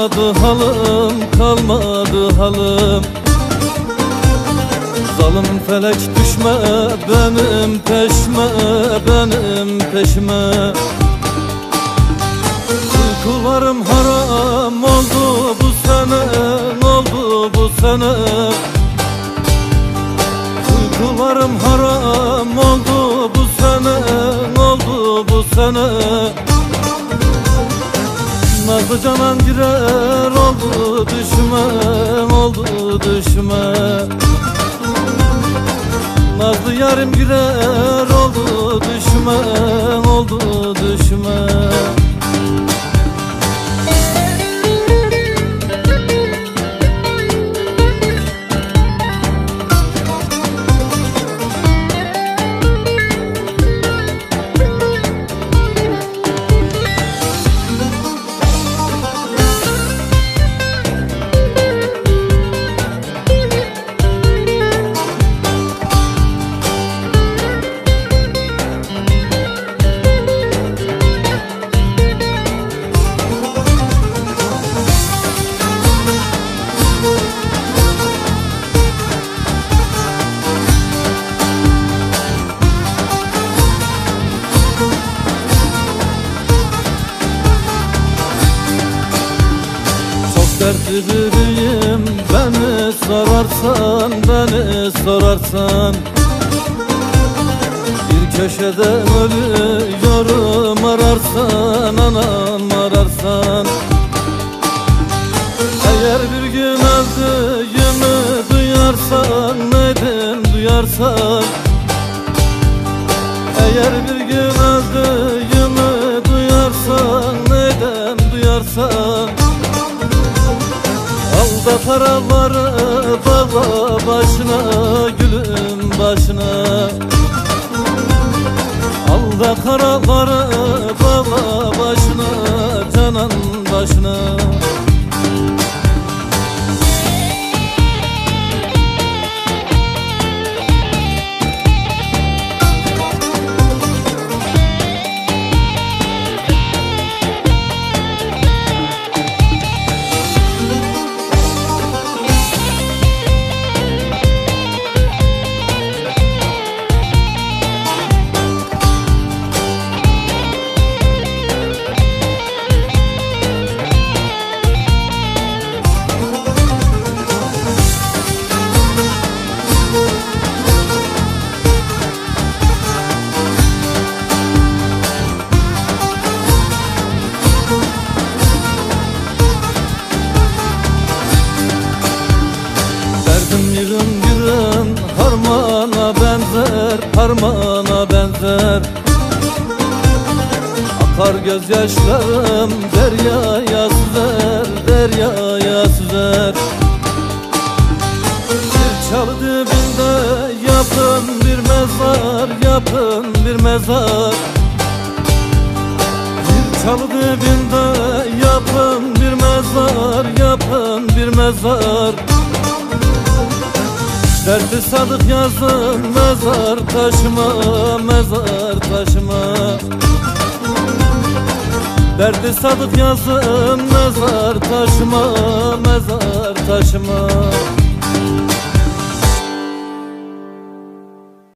kalmadı halım kalmadı halım. Zalim felek düşme benim peşime benim peşime. Uykularım haram oldu bu sene oldu bu sene. Uykularım haram oldu bu sene oldu bu sene Nazlı canan girer oldu düşme oldu düşme Nazlı yarim girer oldu düşme oldu düşme Çok dertli biriyim beni sorarsan beni sorarsan Bir köşede ölüyorum ararsan anam ararsan. Eğer bir gün öldüğümü duyarsan neden duyarsan? Eğer bir gün öldüğümü Alda paraları bağla başına gülüm başına. Alda karaları bağla başına canan başına harmana benzer. Akar gözyaşlarım deryaya süzer deryaya süzer. Bir çalı dibinde yapın bir mezar yapın bir mezar. Bir çalı dibinde yapın bir mezar yapın bir mezar Derdi sadık yazın mezar taşıma mezar taşıma. Derdi sadık yazın mezar taşıma mezar taşıma